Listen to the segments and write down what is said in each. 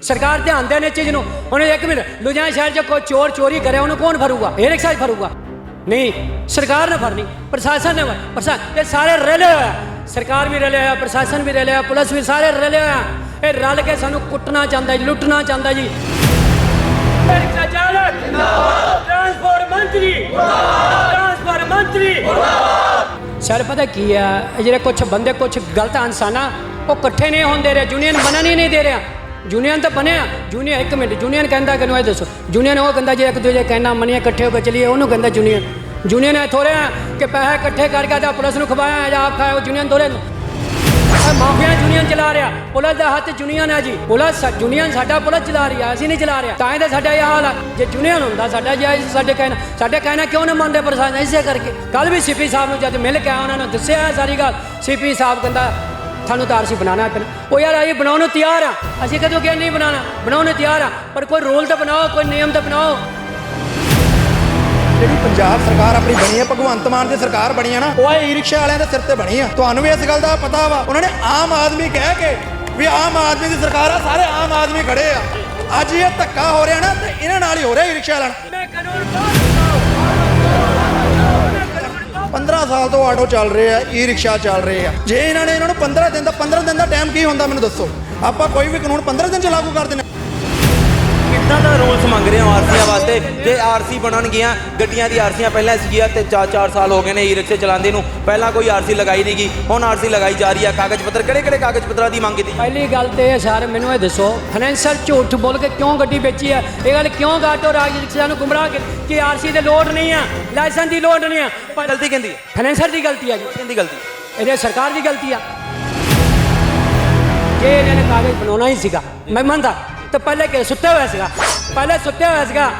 ਸਰਕਾਰ ਧਿਆਨ ਦੇ ਨੇ ਚੀਜ਼ ਨੂੰ। ਹੁਣ ਇੱਕ ਮਿੰਟ ਲੁਧਿਆਣਾ ਸ਼ਹਿਰ 'ਚ ਕੋਈ ਚੋਰ ਚੋਰੀ ਕਰੇ ਉਹਨੂੰ ਕੌਣ ਫੜੂਗਾ? ਇਹ ਰਿਕਸ਼ਾ ਹੀ ਫੜੂਗਾ। ਨਹੀਂ ਸਰਕਾਰ ਨੇ ਫੜਨੀ ਪ੍ਰਸ਼ਾਸਨ ਨੇ ਪ੍ਰਸ਼ਾ ਇਹ ਸਾਰੇ ਰਲੇ ਹੋਏ ਆ। ਸਰਕਾਰ ਵੀ ਰਲਿਆ ਹੋਇਆ ਪ੍ਰਸ਼ਾਸਨ ਵੀ ਰਲਿਆ ਹੋਇਆ ਪੁਲਿਸ ਵੀ ਸਾਰੇ ਰਲੇ ਹੋਏ ਆ। ਇਹ ਰਲ ਕੇ ਸਾਨੂੰ ਕੁੱਟਣਾ ਚਾਹੁੰਦਾ ਜੀ ਲੁੱਟਣਾ ਚਾਹੁੰਦਾ ਜੀ। ਰਿਕਸ਼ਾ ਚਾਲਕ ਟਰਾਂਸਪੋਰਟ ਮੰਤਰੀ ਟਰਾਂਸਪੋਰਟ ਮੰਤਰੀ। ਸਰ ਪਤਾ ਕੀ ਆ? ਜਿਹੜੇ ਕੁਝ ਬੰਦੇ ਕੁਝ ਗਲਤ ਇਨਸਾਨਾ ਉਹ ਇਕੱਠੇ ਨਹੀਂ ਹੁੰਦੇ ਰਹੇ ਯੂਨੀਅਨ ਬਣਨ ਹੀ ਨਹੀਂ ਦੇ ਰਿਹਾ। ਯੂਨੀਅਨ ਤਾਂ ਬਣਿਆ। ਯੂਨੀਅਨ ਇੱਕ ਮਿੰਟ ਯੂਨੀਅਨ ਕਹਿੰਦਾ ਕਿਨੂੰ ਇਹ ਦੱਸੋ? ਯੂਨੀਅਨ ਉਹ ਕਹਿੰਦਾ ਜੇ ਇੱਕ ਦੂਜੇ ਕਹਿਣਾ ਮੰਨੀਏ, ਇਕੱਠੇ ਹੋ ਕੇ ਚਲੀਏ, ਉਹਨੂੰ ਕਹਿੰਦਾ ਯੂਨੀਅਨ ਯੂਨੀਅਨ ਹੈ ਥੋੜ੍ਹਾ ਕਿ ਪੈਸੇ ਇਕੱਠੇ ਕਰਕੇ ਤਾਂ ਪੁਲਿਸ ਨੂੰ ਖਵਾਇਆ ਜਾਂ ਆਪ ਖਾਇਆ, ਉਹ ਯੂਨੀਅਨ ਥੋੜ੍ਹੇ ਇਹ ਮਾਫੀਆ ਯੂਨੀਅਨ ਚਲਾ ਰਿਹਾ। ਪੁਲਿਸ ਦਾ ਹੱਥ ਯੂਨੀਅਨ ਹੈ ਜੀ। ਪੁਲਿਸ ਯੂਨੀਅਨ ਸਾਡਾ ਪੁਲਿਸ ਚਲਾ ਰਹੀ ਹੈ ਅਸੀਂ ਨਹੀਂ ਚਲਾ ਰਿਹਾ। ਤਾਂ ਹੀ ਤਾਂ ਸਾਡਾ ਇਹ ਹਾਲ ਆ। ਜੇ ਯੂਨੀਅਨ ਹੁੰਦਾ, ਸਾਡਾ ਜੇ ਸਾਡੇ ਕਹਿਣਾ ਸਾਡੇ ਕਹਿਣਾ ਕਿਉਂ ਨਾ ਮੰਨਦੇ ਪ੍ਰਸ਼ਾਸਨ? ਇਸੇ ਕਰਕੇ। ਕੱਲ ਵੀ ਸੀਪੀ ਸਾਹਿਬ ਨੂੰ ਜਦ ਮਿਲ ਕੇ ਆਇਆ, ਉਹਨਾਂ ਨੂੰ ਦੱਸਿਆ ਇਹ ਸਾਰੀ ਗੱਲ। ਸੀਪੀ ਸਾਹਿਬ ਕਹਿੰਦਾ ਤੁਹਾਨੂੰ ਤਾਂ ਆਰਸੀ ਬਣਾਉਣਾ ਪੈਣਾ। ਉਹ ਯਾਰ, ਅਸੀਂ ਬਣਾਉਣ ਨੂੰ ਤਿਆਰ ਆ ਅਸੀਂ ਕਦੋਂ ਕਿਹਾ ਨਹੀਂ ਬਣਾਉਣਾ? ਬਣਾਉਣ ਨੂੰ ਤਿਆਰ ਆ ਪਰ ਕੋਈ ਰੂਲ ਤਾਂ ਬਣਾਓ, ਕੋਈ ਨਿਯਮ ਤਾਂ ਬਣਾਓ। ਜਿਹੜੀ ਪੰਜਾਬ ਸਰਕਾਰ ਆਪਣੀ ਬਣੀ ਹੈ, ਭਗਵੰਤ ਮਾਨ ਦੀ ਸਰਕਾਰ ਬਣੀ ਹੈ ਨਾ, ਉਹ ਇਹ ਰਿਕਸ਼ਾ ਵਾਲਿਆਂ ਦੇ ਸਿਰ ਤੇ ਬਣੀ ਆ। ਤੁਹਾਨੂੰ ਵੀ ਇਸ ਗੱਲ ਦਾ ਪਤਾ ਵਾ। ਉਹਨਾਂ ਨੇ ਆਮ ਆਦਮੀ ਕਹਿ ਕੇ ਵੀ ਆਮ ਆਦਮੀ ਦੀ ਸਰਕਾਰ ਆ, ਸਾਰੇ ਆਮ ਆਦਮੀ ਖੜੇ ਆ। ਅੱਜ ਇਹ ਧੱਕਾ ਹੋ ਰਿਹਾ ਨਾ, ਤੇ ਇਹਨਾਂ ਨਾਲ ਹੀ ਹੋ ਰਿਹਾ ਈ-ਰਿਕਸ਼ਾ ਵਾਲਿਆਂ ਨਾਲ। 15 ਸਾਲ ਤੋਂ ਆਟੋ ਚੱਲ ਰਹੇ ਆ, ਈ-ਰਿਕਸ਼ਾ ਚੱਲ ਰਹੇ ਆ। ਜੇ ਇਹਨਾਂ ਨੇ ਇਹਨਾਂ ਨੂੰ 15 ਦਿਨ ਦਾ 15 ਦਿਨ ਦਾ ਟਾਈਮ ਕੀ ਹੁੰਦਾ ਮੈਨੂੰ ਦੱਸੋ? ਆਪਾਂ ਕੋਈ ਵੀ ਕਾਨੂੰਨ 15 ਦਿਨ ਚ ਲਾਗੂ ਕਰ ਦਿੰਦੇ ਕਿੱਦਾਂ ਦਾ ਰੂਲਸ ਮੰਗ ਰਹੇ ਹੋ ਆਰਸੀਆਂ ਵਾਸਤੇ? ਜੇ ਆਰਸੀ ਬਣਨਗੀਆਂ ਗੱਡੀਆਂ ਦੀ ਆਰਸੀਆਂ ਪਹਿਲਾਂ ਸੀਗੀਆਂ ਤੇ 4-4 ਸਾਲ ਹੋ ਗਏ ਨੇ ਈ ਰਿਕਸ਼ੇ ਚਲਾਉਂਦੇ ਨੂੰ। ਪਹਿਲਾਂ ਕੋਈ ਆਰਸੀ ਲਗਾਈ ਨਹੀਂ ਗਈ ਹੁਣ ਆਰਸੀ ਲਗਾਈ ਜਾ ਰਹੀ ਆ। ਕਾਗਜ਼ ਪੱਤਰ ਕਿਹੜੇ ਕਿਹੜੇ ਕਾਗਜ਼ ਪੱਤਰਾਂ ਦੀ ਮੰਗ ਕੀਤੀ? ਪਹਿਲੀ ਗੱਲ ਤੇ ਇਹ ਸਰ ਮੈਨੂੰ ਇਹ ਦੱਸੋ ਫਾਈਨੈਂਸ਼ੀਅਲ ਝੂਠ ਬੋਲ ਕੇ ਕਿਉਂ ਗੱਡੀ ਵੇਚੀ ਹੈ ਇਹ ਗੱਲ ਕਿਉਂ ਗਾਟੋ ਰਾਜ ਰਿਕਸ਼ਾ ਨੂੰ ਗੁੰਮਰਾਹ ਕਿ ਕਿ ਆਰਸੀ ਦੇ ਲੋੜ ਨਹੀਂ ਆ ਲਾਇਸੈਂਸ ਦੀ ਲੋੜ ਨਹੀਂ ਆ। ਪਰ ਗਲਤੀ ਕਹਿੰਦੀ ਹੈ ਫਾਈਨੈਂਸ਼ੀਅਲ ਦੀ ਗਲਤੀ ਆ ਜੀ। ਕਹਿੰਦੀ ਗਲਤੀ ਇਹਦੇ ਸਰਕਾਰ ਦੀ ਗਲਤੀ ਆ। ਜੇ ਇਹਨਾਂ ਨੇ ਕਾਗਜ਼ ਬਣਾਉਣਾ ਹੀ ਸੀਗਾ ਮੈਂ ਮੰਨਦਾ। ਤਾਂ ਪਹਿਲੇ ਕਿ ਸੁੱਤੇ ਹੋਇਆ ਸੀਗਾ ਪਹਿਲੇ ਸੁੱਤੇ ਹੋਇਆ ਸੀਗਾ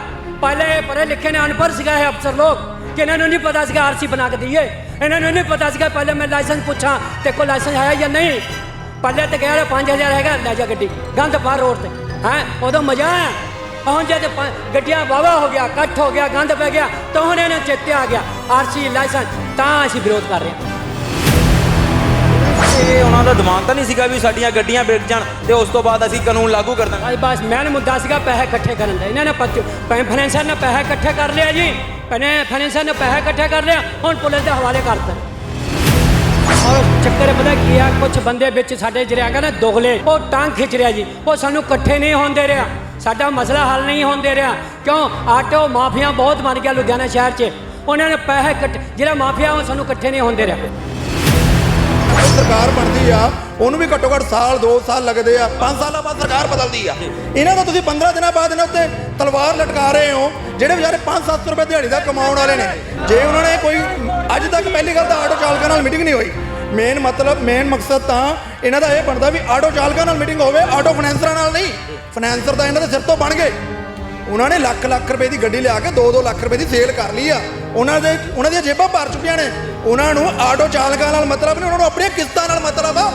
ਪਹਿਲੇ ਪੜ੍ਹੇ ਲਿਖੇ ਨੇ ਅਨਪੜ੍ਹ ਸੀਗਾ ਇਹ ਅਫਸਰ ਲੋਕ ਕਿ ਇਹਨਾਂ ਨੂੰ ਨਹੀਂ ਪਤਾ ਸੀਗਾ ਆਰਸੀ ਬਣਾ ਕੇ ਦਈਏ ਇਹਨਾਂ ਨੂੰ ਨਹੀਂ ਪਤਾ ਸੀਗਾ ਪਹਿਲੇ ਮੈਂ ਲਾਇਸੈਂਸ ਪੁੱਛਾਂ ਤੇ ਕੋਈ ਲਾਇਸੈਂਸ ਹੈ ਜਾਂ ਨਹੀਂ ਪਹਿਲੇ ਤੇ ਕਹਿ ਰਿਹਾ 5000 ਹੈਗਾ ਲੈ ਜਾ ਗੱਡੀ ਗੰਦ ਬਾਹਰ ਰੋਡ ਤੇ ਹੈ ਉਦੋਂ ਮਜ਼ਾ ਆਇਆ ਪਹੁੰਚੇ ਤੇ ਪ- ਗੱਡੀਆਂ ਵਾਵਾ ਹੋ ਗਿਆ ਇਕੱਠ ਹੋ ਗਿਆ ਗੰਦ ਪੈ ਗਿਆ ਤਾਂ ਹੁਣ ਇਹਨਾਂ ਚੇਤੇ ਆ ਗਿਆ ਆਰਸੀ ਲਾਇਸੈਂਸ ਤਾਂ ਅਸੀਂ ਵਿਰੋਧ ਕਰ ਰਹੇ ਹਾਂ ਇਹ ਉਹਨਾਂ ਦਾ ਦਿਮਾਗ ਤਾਂ ਨਹੀਂ ਸੀਗਾ ਵੀ ਸਾਡੀਆਂ ਗੱਡੀਆਂ ਵਿਕ ਜਾਣ ਤੇ ਉਸ ਤੋਂ ਬਾਅਦ ਅਸੀਂ ਕਾਨੂੰਨ ਲਾਗੂ ਕਰ ਦਾਂਗੇ। ਅੱਜ ਬਸ ਮੈਨ ਮੁੱਦਾ ਸੀਗਾ ਪੈਸੇ ਇਕੱਠੇ ਕਰਨ ਦਾ। ਇਹਨਾਂ ਨੇ ਫਾਈਨੈਂਸਰ ਨੇ ਪੈਸੇ ਇਕੱਠੇ ਕਰ ਲਿਆ ਜੀ। ਪਨੇ ਫਾਈਨੈਂਸਰ ਨੇ ਪੈਸੇ ਇਕੱਠੇ ਕਰ ਲਿਆ ਹੁਣ ਪੁਲਿਸ ਦੇ ਹਵਾਲੇ ਕਰਤਾ। ਔਰ ਚੱਕਰ ਪਤਾ ਕੀ ਆ ਕੁਝ ਬੰਦੇ ਵਿੱਚ ਸਾਡੇ ਜਿਹੜੇ ਹੈਗਾ ਨਾ ਦੋਗਲੇ ਉਹ ਟਾਂਗ ਖਿੱਚ ਰਿਹਾ ਜੀ। ਉਹ ਸਾਨੂੰ ਇਕੱਠੇ ਨਹੀਂ ਹੋਣ ਦੇ ਰਿਹਾ। ਸਾਡਾ ਮਸਲਾ ਹੱਲ ਨਹੀਂ ਹੋਣ ਦੇ ਰਿਹਾ। ਕਿਉਂ? ਆਟੋ ਮਾਫੀਆ ਬਹੁਤ ਬਣ ਗਿਆ ਲੁਧਿਆਣਾ ਸ਼ਹਿਰ 'ਚ। ਉਹਨਾਂ ਨੇ ਪੈਸੇ ਇਕੱਠੇ ਜਿਹੜਾ ਮਾਫੀਆ ਉਹ ਸਾਨੂੰ ਇਕੱਠੇ ਨਹੀਂ ਹੋਣ ਦੇ ਰਿਹਾ। ਸਰਕਾਰ ਬਣਦੀ ਆ, ਉਹਨੂੰ ਵੀ ਘੱਟੋ ਘੱਟ ਸਾਲ 2 ਸਾਲ ਲੱਗਦੇ ਆ 5 ਸਾਲਾਂ ਬਾਅਦ ਸਰਕਾਰ ਬਦਲਦੀ ਆ। ਇਹਨਾਂ ਦਾ ਤੁਸੀਂ 15 ਦਿਨਾਂ ਬਾਅਦ ਇਹਨਾਂ ਉੱਤੇ ਤਲਵਾਰ ਲਟਕਾ ਰਹੇ ਹੋ, ਜਿਹੜੇ ਵਿਚਾਰੇ 5-700 ਰੁਪਏ ਦਿਹਾੜੀ ਦਾ ਕਮਾਉਣ ਵਾਲੇ ਨੇ। ਜੇ ਉਹਨਾਂ ਨੇ ਕੋਈ, ਅੱਜ ਤੱਕ ਪਹਿਲੀ ਗੱਲ ਤਾਂ ਆਟੋ ਚਾਲਕਾਂ ਨਾਲ ਮੀਟਿੰਗ ਨਹੀਂ ਹੋਈ। ਮੇਨ ਮਤਲਬ, ਮੇਨ ਮਕਸਦ ਤਾਂ ਇਹਨਾਂ ਦਾ ਇਹ ਬਣਦਾ ਵੀ ਆਟੋ ਚਾਲਕਾਂ ਨਾਲ ਮੀਟਿੰਗ ਹੋਵੇ, ਆਟੋ ਫਾਈਨੈਂਸਰਾਂ ਨਾਲ ਨਹੀਂ। ਫਾਈਨੈਂਸਰ ਤਾਂ ਇਹਨਾਂ ਦੇ ਸਿਰ ਤੋਂ ਬਣ ਗਏ। ਉਹਨਾਂ ਨੇ ਲੱਖ ਲੱਖ ਰੁਪਏ ਦੀ ਗੱਡੀ ਲਿਆ ਕੇ 2-2 ਲੱਖ ਰੁਪਏ ਦੀ ਸੇਲ ਕਰ ਲਈ ਆ। ਉਹਨਾਂ ਦੇ ਉਹਨਾਂ ਦੀਆਂ ਜੇਬਾਂ ਭਰ ਚੁੱਕੀਆਂ ਨੇ। ਉਹਨਾਂ ਨੂੰ ਆਟੋ ਚਾਲਕਾਂ ਨਾਲ ਮਤਲਬ ਨਹੀਂ, ਉਹਨਾਂ ਨੂੰ ਆਪਣੀਆਂ ਕਿਸ਼ਤਾਂ ਨਾਲ ਮਤਲਬ ਆ।